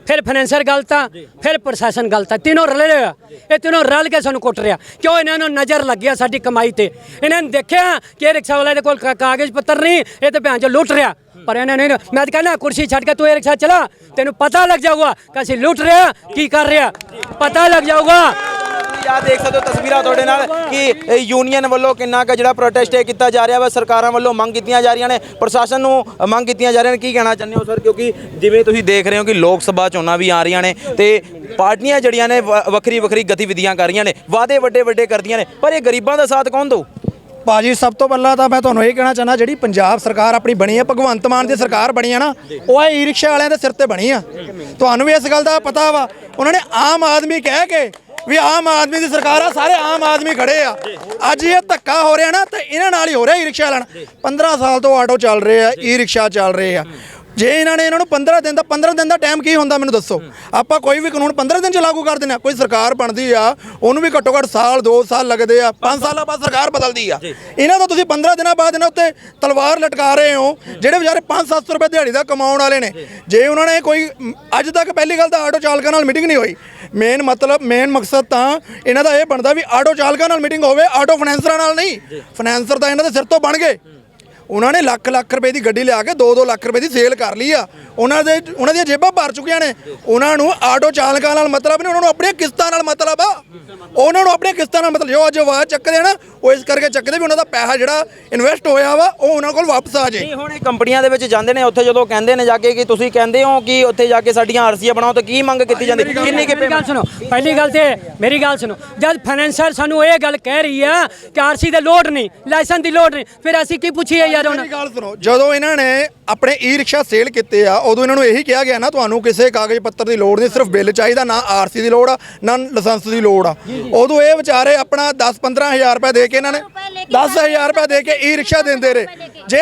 ਫਿਰ ਫਾਈਨੈਂਸਰ ਗਲਤ ਆ ਫਿਰ ਪ੍ਰਸ਼ਾਸਨ ਗਲਤ ਆ ਤਿੰਨੋਂ ਰਲੇ ਹੋਏ ਆ ਇਹ ਤਿੰਨੋਂ ਰਲ ਕੇ ਸਾਨੂੰ ਕੁੱਟ ਰਿਹਾ ਕਿਉਂ ਇਹਨਾਂ ਨੂੰ ਨਜ਼ਰ ਲੱਗਿਆ ਸਾਡੀ ਕਮਾਈ ਤੇ ਇਹਨਾਂ ਨੇ ਦੇਖਿਆ ਕਿ ਇਹ ਰਿਕਸ਼ਾ ਵਾਲੇ ਦੇ ਕੋਲ ਕਾ- ਕਾਗਜ਼ ਪੱਤਰ ਨਹੀਂ ਇਹ ਤੇ ਭੈਣ ਚ ਲੁੱਟ ਰਿਹਾ ਪਰ ਇਹਨਾਂ ਨੇ ਮੈਂ ਤਾਂ ਕਹਿੰਦਾ ਕੁਰਸੀ ਛੱਡ ਕੇ ਤੂੰ ਇਹ ਰਿਕਸ਼ਾ ਚਲਾ ਤੈਨੂੰ ਪਤਾ ਲੱਗ ਜਾਊਗਾ ਕਿ ਅਸੀਂ ਲੁੱਟ ਰਿਹਾ ਕੀ ਕਰ ਰਿਹਾ ਪਤਾ ਲੱਗ ਜਾਊਗਾ ਤੁਸੀਂ ਦੇਖ ਸਕਦੇ ਹੋ ਤਸਵੀਰਾਂ ਤੁਹਾਡੇ ਨਾਲ ਕਿ ਯੂਨੀਅਨ ਵੱਲੋਂ ਕਿੰਨਾ ਕੁ ਜਿਹੜਾ ਪ੍ਰੋਟੈਸਟ ਹੈ ਕੀਤਾ ਜਾ ਰਿਹਾ ਵਾ, ਸਰਕਾਰਾਂ ਵੱਲੋਂ ਮੰਗ ਕੀਤੀਆਂ ਜਾ ਰਹੀਆਂ ਨੇ, ਪ੍ਰਸ਼ਾਸਨ ਨੂੰ ਮੰਗ ਕੀਤੀਆਂ ਜਾ ਰਹੀਆਂ ਨੇ। ਕੀ ਕਹਿਣਾ ਚਾਹੁੰਦੇ ਹੋ ਸਰ? ਕਿਉਂਕਿ ਜਿਵੇਂ ਤੁਸੀਂ ਦੇਖ ਰਹੇ ਹੋ ਕਿ ਲੋਕ ਸਭਾ ਚੋਣਾਂ ਵੀ ਆ ਰਹੀਆਂ ਨੇ ਤੇ ਪਾਰਟੀਆਂ ਜਿਹੜੀਆਂ ਨੇ ਵ- ਵੱਖਰੀ ਵੱਖਰੀ ਗਤੀਵਿਧੀਆਂ ਕਰ ਰਹੀਆਂ ਨੇ, ਵਾਅਦੇ ਵੱਡੇ ਵੱਡੇ ਕਰਦੀਆਂ ਨੇ, ਪਰ ਇਹ ਗਰੀਬਾਂ ਦਾ ਸਾਥ ਕੌਣ ਦਊ? ਭਾਜੀ, ਸਭ ਤੋਂ ਪਹਿਲਾਂ ਤਾਂ ਮੈਂ ਤੁਹਾਨੂੰ ਇਹ ਕਹਿਣਾ ਚਾਹੁੰਦਾ, ਜਿਹੜੀ ਪੰਜਾਬ ਸਰਕਾਰ ਆਪਣੀ ਬਣੀ ਹੈ, ਭਗਵੰਤ ਮਾਨ ਦੀ ਸਰਕਾਰ ਬਣੀ ਹੈ ਨਾ, ਉਹ ਇਹ ਈ-ਰਿਕਸ਼ਾ ਵਾਲਿਆਂ ਦੇ ਸਿਰ ਤੇ ਬਣੀ ਆ। ਤੁਹਾਨੂੰ ਵੀ ਇਸ ਗੱਲ ਦਾ ਪਤਾ ਵਾ, ਉਹਨਾਂ ਨੇ ਆਮ ਆਦਮੀ ਕਹਿ ਕੇ ਵੀ ਆਮ ਆਦਮੀ ਦੀ ਸਰਕਾਰ ਆ ਸਾਰੇ ਆਮ ਆਦਮੀ ਖੜੇ ਆ। ਅੱਜ ਇਹ ਧੱਕਾ ਹੋ ਰਿਹਾ ਨਾ ਤੇ ਇਹਨਾਂ ਨਾਲ ਹੀ ਹੋ ਰਿਹਾ ਈ-ਰਿਕਸ਼ਾ ਵਾਲਿਆਂ ਨਾਲ 15 ਸਾਲ ਤੋਂ ਆਟੋ ਚੱਲ ਰਹੇ ਆ ਈ-ਰਿਕਸ਼ਾ ਚੱਲ ਰਹੇ ਆ। ਜੇ ਇਹਨਾਂ ਨੇ ਇਹਨਾਂ ਨੂੰ 15 ਦਿਨ ਦਾ 15 ਦਿਨ ਦਾ ਟਾਈਮ ਕੀ ਹੁੰਦਾ ਮੈਨੂੰ ਦੱਸੋ? ਆਪਾਂ ਕੋਈ ਵੀ ਕਾਨੂੰਨ 15 ਦਿਨ ਚ ਲਾਗੂ ਕਰ ਦਿੰਦੇ ਆ ਕੋਈ ਸਰਕਾਰ ਬਣਦੀ ਆ ਉਹਨੂੰ ਵੀ ਘੱਟੋ ਘੱਟ ਸਾਲ 2 ਸਾਲ ਲੱਗਦੇ ਆ। 5 ਸਾਲਾਂ। ਬਾਅਦ ਸਰਕਾਰ ਬਦਲਦੀ ਆ। ਇਹਨਾਂ ਦਾ ਤੁਸੀਂ 15 ਦਿਨਾਂ ਬਾਅਦ ਇਹਨਾਂ ਉੱਤੇ ਤਲਵਾਰ ਲਟਕਾ ਰਹੇ ਹੋ ਜਿਹੜੇ ਵਿਚਾਰੇ 5-700 ਰੁਪਏ ਦਿਹਾੜੀ ਦਾ ਕਮਾਉਣ ਵਾਲੇ ਨੇ। ਜੇ। ਉਹਨਾਂ ਨੇ ਕੋਈ ਅੱਜ ਤੱਕ ਪਹਿਲੀ ਗੱਲ ਤਾਂ ਆਟੋ ਚਾਲਕਾਂ ਨਾਲ ਮੀਟਿੰਗ ਨਹੀਂ ਹੋਈ। ਮੇਨ ਮਤਲਬ ਮੇਨ ਮਕਸਦ ਤਾਂ ਇਹਨਾਂ ਦਾ ਇਹ ਬਣਦਾ ਵੀ ਆਟੋ ਚਾਲਕਾਂ ਨਾਲ ਮੀਟਿੰਗ ਹੋਵੇ ਆਟੋ ਫਾਈਨੈਂਸਰਾਂ ਨਾਲ ਨਹੀਂ। ਫਾਈਨੈਂਸਰ ਤਾਂ ਇਹਨਾਂ ਦੇ ਸਿਰ ਤੋਂ ਬਣ ਗਏ। ਉਹਨਾਂ ਨੇ ਲੱਖ ਲੱਖ ਰੁਪਏ ਦੀ ਗੱਡੀ ਲਿਆ ਕੇ 2-2 ਲੱਖ ਰੁਪਏ ਦੀ ਸੇਲ ਕਰ ਲਈ ਆ। ਉਹਨਾਂ ਦੇ ਉਹਨਾਂ ਦੀਆਂ ਜੇਬਾਂ ਭਰ ਚੁੱਕੀਆਂ ਨੇ। ਉਹਨਾਂ ਨੂੰ ਆਟੋ ਚਾਲਕਾਂ ਨਾਲ ਮਤਲਬ ਨਹੀਂ, ਉਹਨਾਂ ਨੂੰ ਆਪਣੀਆਂ ਕਿਸ਼ਤਾਂ ਨਾਲ ਮਤਲਬ ਆ। ਉਹਨਾਂ ਨੂੰ ਆਪਣੀਆਂ ਕਿਸ਼ਤਾਂ ਨਾਲ ਮਤਲਬ, ਜੋ ਅੱਜ ਆਵਾਜ਼ ਚੱਕਦੇ ਆ ਨਾ ਉਹ ਇਸ ਕਰਕੇ ਚੱਕਦੇ ਵੀ ਉਹਨਾਂ ਦਾ ਪੈਸਾ ਜਿਹੜਾ ਇਨਵੈਸਟ ਹੋਇਆ ਵਾ ਉਹ ਉਹਨਾਂ ਕੋਲ ਵਾਪਸ ਆ ਜੇ ਨਹੀਂ ਹੁਣ ਇਹ ਕੰਪਨੀਆਂ ਦੇ ਵਿੱਚ ਜਾਂਦੇ ਨੇ ਉੱਥੇ ਜਦੋਂ ਕਹਿੰਦੇ ਨੇ ਜਾ ਕੇ ਕਿ ਤੁਸੀਂ ਕਹਿੰਦੇ ਹੋ ਕਿ ਉੱਥੇ ਜਾ ਕੇ ਸਾਡੀਆਂ ਆਰਸੀਆਂ ਬਣਾਓ ਤਾਂ ਕੀ ਮੰਗ ਕੀਤੀ ਜਾਂਦੀ? ਕਿੰਨੀ ਕਿ ਗੱਲ ਸੁਣੋ ਪਹਿਲੀ ਗੱਲ ਤੇ ਮੇਰੀ ਗੱਲ ਸੁਣੋ ਜਦ ਫਾਈਨੈਂਸਰ ਸਾਨੂੰ ਇਹ ਗੱਲ ਕਹਿ ਰਹੀ ਆ ਕਿ ਆਰਸੀ ਦੀ ਲੋੜ ਨਹੀਂ ਲਾਇਸੈਂਸ ਦੀ ਲੋੜ ਨਹੀਂ ਫਿਰ ਅਸੀਂ ਕੀ ਪੁੱਛੀਏ ਯਾਰ ਉਹਨਾਂ ਗੱਲ ਸੁਣੋ ਜਦੋਂ ਇਹਨਾਂ ਨੇ ਆਪਣੇ ਈ ਰਿਕਸ਼ਾ ਸੇਲ ਕੀਤੇ ਆ ਉਦੋਂ ਇਹਨਾਂ ਨੂੰ ਇਹੀ ਕਿਹਾ ਗਿਆ ਨਾ ਤੁਹਾਨੂੰ ਕਿਸੇ ਕਾਗਜ਼ ਪੱਤਰ ਦੀ ਲੋੜ ਨਹੀਂ ਸਿਰਫ ਬਿੱਲ ਚਾਹੀਦਾ ਨਾ ਆਰਸੀ ਦੀ ਲੋੜ ਆ ਨਾ ਲਾਇਸੈਂਸ ਦੀ ਲੋੜ ਆ। ਉਦੋਂ ਇਹ ਵਿਚਾਰੇ ਆਪਣਾ 10-15000 ਰੁਪਏ ਦੇ ਕੇ ਇਹਨਾਂ ਨੇ 10000 ਰੁਪਏ ਦੇ ਕੇ ਈ ਰਿਕਸ਼ਾ ਦਿੰਦੇ ਰਹੇ। ਜੇ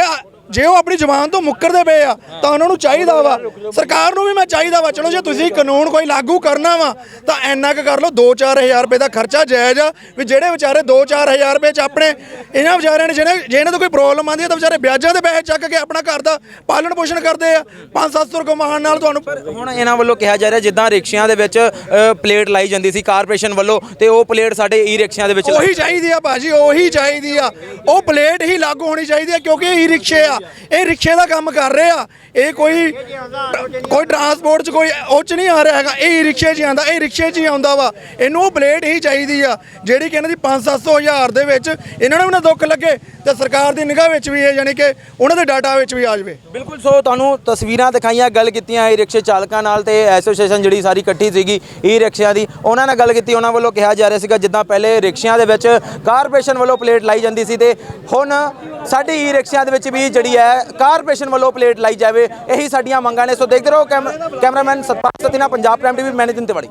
ਜੇ ਉਹ ਆਪਣੀ ਜ਼ਬਾਨ ਤੋਂ ਮੁੱਕਰਦੇ ਪਏ ਆ ਤਾਂ ਉਹਨਾਂ ਨੂੰ ਚਾਹੀਦਾ ਵਾ। ਸਰਕਾਰ ਨੂੰ ਵੀ ਮੈਂ ਚਾਹੀਦਾ ਵਾ ਚਲੋ ਜੇ ਤੁਸੀਂ ਕਾਨੂੰਨ ਕੋਈ ਲਾਗੂ ਕਰਨਾ ਵਾ ਤਾਂ ਇੰਨਾ ਕੁ ਕਰ ਲਓ 2-4000 ਰੁਪਏ ਦਾ ਖਰਚਾ ਜਾਇਜ਼ ਆ ਵੀ ਜਿਹੜੇ ਵਿਚਾਰੇ 2-4000 ਰੁਪਏ ਚ ਆਪਣੇ ਇਹਨਾਂ ਵਿਚਾਰਿਆਂ ਨੇ ਜਿਹਨੇ ਜੇ ਇਹਨਾਂ ਤੋਂ ਕੋਈ ਪ੍ਰੋਬਲਮ ਆਉਂਦੀ ਹੈ ਤਾਂ ਵਿਚਾਰੇ ਵਿਆਜਾਂ ਦੇ ਪੈਸੇ ਚੱਕ ਕੇ ਆਪਣਾ ਘਰ ਦਾ ਪਾਲਣ ਪੋਸ਼ਣ ਕਰਦੇ ਆ। 5-700 ਕਮਾਉਣ ਨਾਲ ਤੁਹਾਨੂੰ ਹੁਣ ਇਹਨਾਂ ਵੱਲੋਂ ਕਿਹਾ ਜਾ ਰਿਹਾ ਜਿੱਦਾਂ ਰਿਕਸ਼ਿਆਂ ਦੇ ਵਿੱਚ ਪਲੇਟ ਲਾਈ ਜਾਂਦੀ ਸੀ ਕਾਰਪੋਰੇਸ਼ਨ ਵੱਲੋਂ ਤੇ ਉਹ ਪਲੇਟ ਸਾਡੇ ਈ ਰਿਕਸ਼ਿਆਂ ਦੇ ਵਿੱਚ ਉਹੀ ਚਾਹੀਦੀ ਆ ਭਾਜੀ ਉਹੀ ਚਾਹੀਦੀ ਆ। ਉਹ ਪਲੇਟ ਹੀ ਲਾਗੂ ਹੋਣੀ ਚਾਹੀਦੀ ਆ ਕਿਉਂਕਿ ਇਹ ਰਿਕਸ਼ੇ ਆ। ਇਹ ਰਿਕਸ਼ੇ ਦਾ ਕੰਮ ਕਰ ਰਹੇ। ਆ ਇਹ ਕੋਈ ਕੋਈ ਟਰਾਂਸਪੋਰਟ 'ਚ ਕੋਈ ਉਹ 'ਚ ਨਹੀਂ ਆ ਰਿਹਾ ਹੈਗਾ। ਇਹ ਰਿਕਸ਼ੇ 'ਚ ਆਉਂਦਾ, ਇਹ ਰਿਕਸ਼ੇ 'ਚ ਹੀ ਆਉਂਦਾ ਵਾ। ਇਹਨੂੰ ਉਹ ਪਲੇਟ ਹੀ ਚਾਹੀਦੀ ਆ, ਜਿਹੜੀ ਕਿ ਇਹਨਾਂ ਦੀ 5-700 ਹਜ਼ਾਰ ਦੇ ਵਿੱਚ ਇਹਨਾਂ ਨੂੰ ਵੀ ਨਾ ਦੁੱਖ ਲੱਗੇ ਤੇ ਸਰਕਾਰ ਦੀ ਨਿਗਾਹ ਵਿੱਚ ਵੀ ਇਹ ਯਾਨੀ ਕਿ ਉਹਨਾਂ ਦੇ ਡਾਟਾ ਵਿੱਚ ਵੀ ਆ ਜਾਵੇ। ਬਿਲਕੁਲ, ਸੋ ਤੁਹਾਨੂੰ ਤਸਵੀਰਾਂ ਦਿਖਾਈਆਂ, ਗੱਲ ਕੀਤੀਆਂ ਈ ਰਿਕਸ਼ੇ ਚਾਲਕਾਂ ਨਾਲ ਤੇ ਐਸੋਸੀਏਸ਼ਨ ਜਿਹੜੀ ਸਾਰੀ ਇਕੱਠੀ ਸੀਗੀ ਈ ਰਿਕਸ਼ਿਆਂ ਦੀ। ਉਹਨਾਂ ਨਾਲ ਗੱਲ ਕੀਤੀ, ਉਹਨਾਂ ਵੱਲੋਂ ਕਿਹਾ ਜਾ ਰਿਹਾ ਸੀਗਾ, ਜਿੱਦਾਂ ਪਹਿਲੇ ਰਿਕਸ਼ਿਆਂ ਦੇ ਵਿੱਚ ਕਾਰਪੋਰੇਸ਼ਨ ਵੱਲੋਂ ਪਲੇਟ ਲਾਈ ਜਾਂਦੀ ਸੀ ਤੇ ਹੁਣ ਸਾਡੇ ਈ ਰਿਕਸ਼ਿਆਂ ਦੇ ਵਿੱਚ ਵੀ ਜਿਹੜੀ ਜਿਹੜੀ ਹੈ ਕਾਰਪੋਰੇਸ਼ਨ ਵੱਲੋਂ ਪਲੇਟ ਲਾਈ ਜਾਵੇ, ਇਹੀ ਸਾਡੀਆਂ ਮੰਗਾਂ ਨੇ। ਸੋ ਦੇਖਦੇ ਰਹੋ ਕੈਮ- ਕੈਮਰਾਮੈਨ ਸਤਪਾਲ ਸਤਿਨਾ ਪੰਜਾਬ ਪ੍ਰਾਈਮ ਟੀਵੀ ਮੈਂ ਨਿਤਿਨ ਤਿਵਾੜੀ।